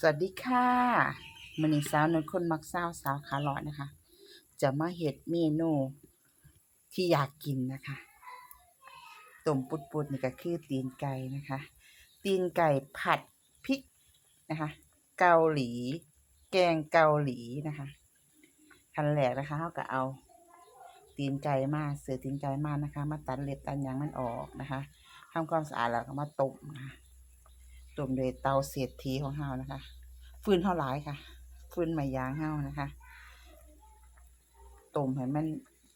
สวัสดีค่ะมันนี้สาวนวลคนมักเศร้าวสาวขาหลอดนะคะ จะมาเห็ดเมนูที่อยากกินนะคะต้มปุดๆนี่ก็คือตีนไก่นะคะ ตีนไก่ผัดพริกนะคะ เกาหลี แกงเกาหลีนะคะขั้นแรกนะคะเขาก็เอา ตีนไก่มาเสือตีนไก่มานะคะ มาตัดเล็บตัดยางมันออกนะคะทำความสะอาดแล้วก็มาต้มนะคะ ต้มโดยเตาเศรษฐีของเฮานะคะ ฟืนเท่าหลายค่ะฟืนไม้ยางเฮานะคะต้มให้มัน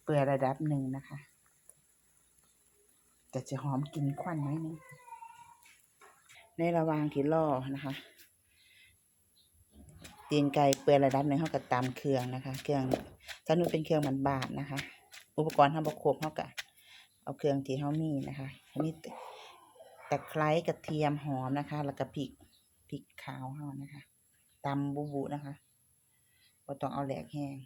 เปื่อยระดับหนึ่งนะคะแต่จะหอมกลินควันน้อยนึงในระหว่างที่รอนะคะตีนไก่เปื่อยระดับหนึ่งเท่ากับตามเครื่องนะคะ เครื่องถ้านูเป็นเครื่องมันบาทนะคะ อุปกรณ์ทำประคบเท่ากับเอาเครื่องที่เฮามีนะคะอันนี้ ตะไคร้กระเทียมหอมนะคะ แล้วก็พริกพริกขาวเฮานะคะตำบุบุนะคะบ่ต้องเอาแหลกแห้ง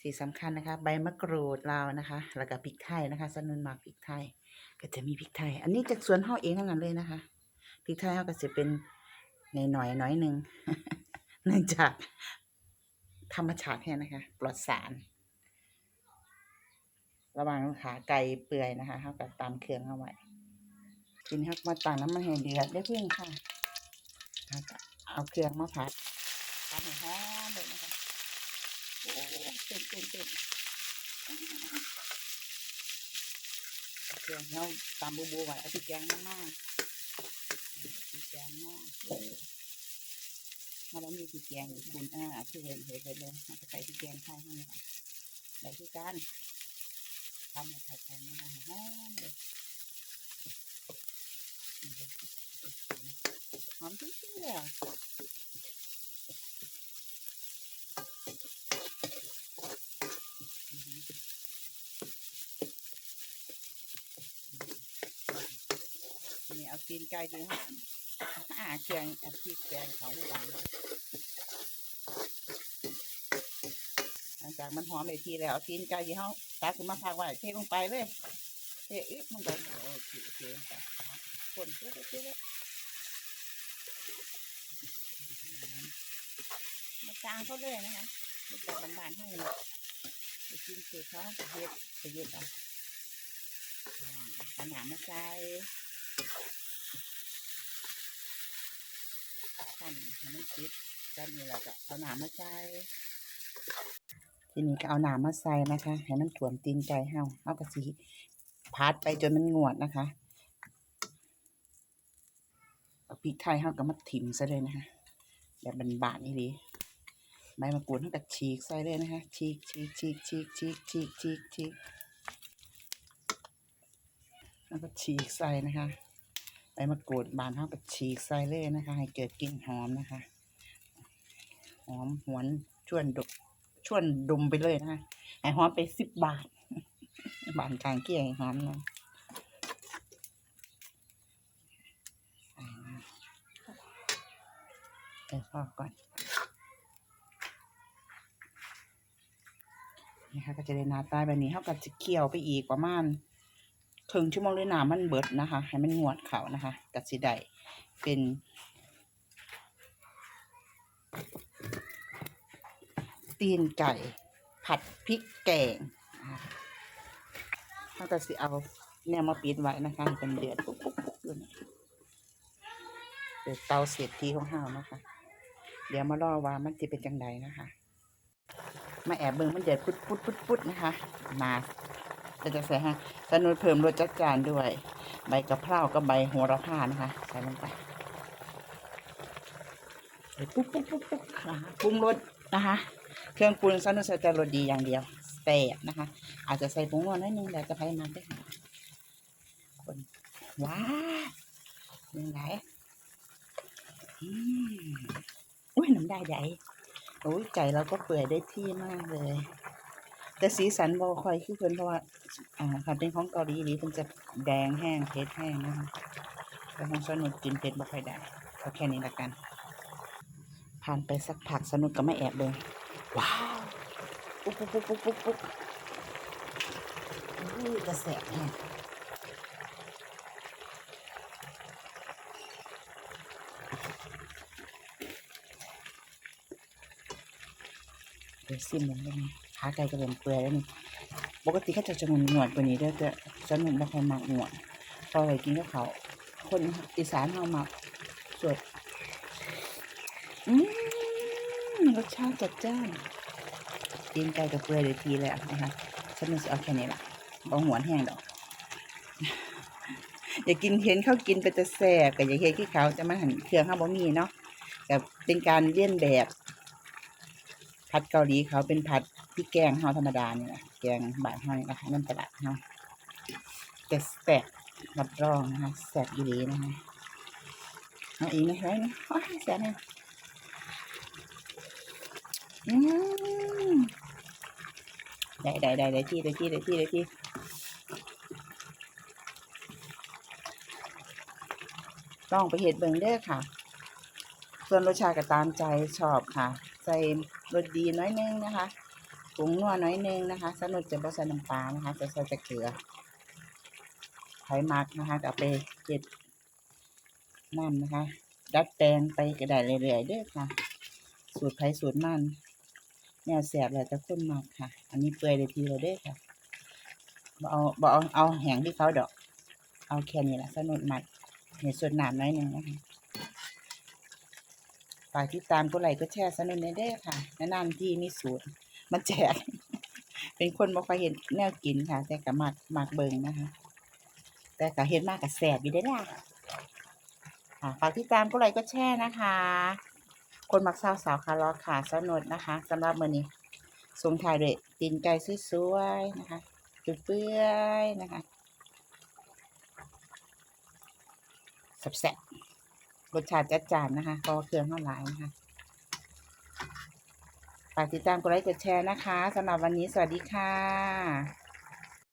สิ่งสำคัญนะคะ ใบมะกรูดเรานะคะ แล้วก็พริกไทยนะคะสนุนหมักพริกไทย ก็จะมีพริกไทย อันนี้จากสวนเฮาเองทั้งนั้นเลยนะคะพริกไทยเฮาก็จะเป็นในหน่อยน้อยหนึ่งเนื่องจากธรรมชาติแค่นะคะ ปลอดสาร ระว่างขาไก่เปื่อยนะคะเขากับตามเครื่องเอาไว้ ทีนี้ครับมาต่างน้ำมันให้งเดือดได้เพิ่งค่ะแล้วก็เอาเครื่องมาผัดผัดให้หอมเลยนะคะโอ้เต็มเต็มเต็มเครื่องเราตามบูบูไว้เอาพริกแกงมากๆพริกแกงมากถ้าเรามีพริกแกงคุณอ่าที่เห็นเห็นไปเลยเอาไปใส่พริกแกงไทยให้ค่ะได้ที่กันทำให้ไข่แข็งนะคะหอมเลย หอมที่สุดเลยอะนี่เอาตีนไก่ดีค่ะอาเครื่องเอาพริกแกงขาไม่บางหลังจากมันหอมเลยทีแล้วเอาตีนไก่ยี่ห้อตักขึ้นมาพักไว้เทลงไปเลยเทอีกมันก็โอเคโอเคคนเยอะเยอะมา จางเขาเลยนะคะเป็นแบบบานๆให้เลยไปกินคือเขาเฮ็ดไปเฮ็ดเอะเอาหนามมาใส่ขั้นให้มันคิดกันนี่แหละก็เอาหนามมาใส่ทีนี้ก็เอาหน้ำมาใส่นะคะ ให้มันถ่วมตีนไก่เฮาเอากระสีพัดไปจนมันงวดนะคะเอาพริกไทยเฮาก็มาถิ่มซะเลยนะคะแบบบานๆนี่ดี ใบมะกรูดเฮาก็ฉีกใส่เลยนะคะ ฉีกฉีกฉีกฉีกฉีกฉีกฉีกฉีกแล้วก็ฉีกใส่นะคะใบมะกรูดบานเฮาก็ฉีกใส่เลยนะคะ ให้เกิดกลิ่นหอมนะคะ หอมหวนชวนดกชวนดมไปเลยนะคะให้หอมไปสิบบาท บานกลางเกี่ยงหอมเนาะใส่มาเดี๋ยวพอก่อน นี่ค่ะก็จะได้หนาตายแบบนี้เท่ากับจะเคี่ยวไปอีกประมาณครึ่งชั่วโมงเลยหนามันเบิดนะคะ ให้มันงวดเขานะคะกัดสิได้เป็นตีนไก่ ผัดพริกแกงเขาก็สิเอาเนี่ยมาปิดไว้นะคะเป็นเดือดปุ๊บปุ๊บปุ๊บอยู่นี่เดือดเตาเสียทีของเฮานะคะ เดี๋ยวมารอว่ามันจะเป็นจังใดนะคะ มาแอบเบิ่งมันเดือดพุดพุดพุดพุดนะคะ มาเราจะใส่ฮะสนุนเพิ่มรสจัดจานด้วย ใบกะเพรากับใบโหระพานะคะ ใส่ลงไปปุ๊บปุ๊บปุ๊บปุ๊บนะคะปรุงรสนะคะ เครื่องปรุงซอสนุสจะรสดีอย่างเดียวแซ่บนะคะ อาจจะใส่ผงนัวน้อยนึงแต่จะไพ่มันได้ค่ะคนว้ายังไงอืมอุ้ยน้ำได้ใหญ่ โอ้ยไก่เราก็เปื่อยได้ที่มากเลย แต่สีสันบอคอยคือเพิ่นเพราะว่าอ่าถ้าเป็นของเกาหลีนี่เพิ่นจะแดงแห้งเผ็ดแห้งนะคะแต่ของสนุกกินเผ็ดบ่ค่อยได้เอาแค่นี้ละกัน ผ่านไปสักพักสนุกก็ไม่แอบเลยว้าวปุ๊บปุ๊บปุ๊บปุ๊บปุ๊บปุ๊บอุ้กระแสแห้ง เดี๋ยวซิมลงได้ไหมขาไก่ก็เริ่มเปื่อยแล้วนี่ปกติเขาจะจะงหนวดกว่านี้เด้อแต่ฉันมันไม่ค่อยมักหนวดพอไปกินกับเขาคนอีสานเขามักสดอืมรสชาติจัดจ้านตีนไก่กับเปื่อยเลยทีแล้วนะคะฉันมันจะเอาแค่นี้ละเอาหวนแห้งดอกอย่ากินเห็นเขากินไปแต่แซ่บกับอย่าเห็นที่เขาจะมาหันเครื่องข้าวบะหมี่เนาะแต่เป็นการเลียนแบบ ผัดเกาหลีเขาเป็นผัดที่แกงเฮาธรรมดาเนี่แหละแกงบานเฮานี่นะคะน้ำตลาดเฮาแต่แซ่บรับรองนะคะแซ่บอีหลีนะคะเอาอีกนะไว้นะโอ้แซ่บเนี่ยอืมได้ได้ได้ได้ที่ได้ที่ได้ที่ได้ที่ต้องไปเห็ดเบิงเด้อค่ะ ส่วนรสชาติก็ตามใจชอบค่ะ ใส่รสดีน้อยนึงนะคะปรุงนัวน้อยนึงนะคะสนุกจะบ่ใส่น้ำปลานะคะจะใส่แต่เกลือไขมักนะคะก็เอาไปเห็ดน้ำนะคะ ดัดแปลงไปก็ได้เรื่อยๆด้อค่ะ สูตรไผสูตรมันแนวแสบแล้วแต่คนมักค่ะ อันนี้เปื่อยเลยทีเราเด้ค่ะบ่เอาบ่เอาเอาแห้งที่เขาดอก เอาแค่นี้แหละสนุกมักเห็นส่วนหนามน้อยหนึ่งนะคะ ฝากติดตามก็ไลค์ก็แชร์สนุนในเด้อค่ะนานๆที่มีสูตรมาแจก เป็นคนบ่ค่อยเห็นแนวกินค่ะ แต่ก็มักมักเบิงนะคะ แต่ก็เห็นมากกับแสบอยู่ได้ล่ะค่ะฝากติดตามก็ไลค์ก็แชร์นะคะ คนมักสาวสาวคาร์ลค่ะสนุนนะคะสำหรับมื้อนี้ส่งท้ายด้วยตีนไก่สวยๆนะคะเปื่อยๆนะคะแซ่บๆ รสชาติจัดจ้านนะคะพอเครื่องเท่าหลายนะคะฝากติดตามกดไลค์กดแชร์นะคะสำหรับวันนี้สวัสดีค่ะ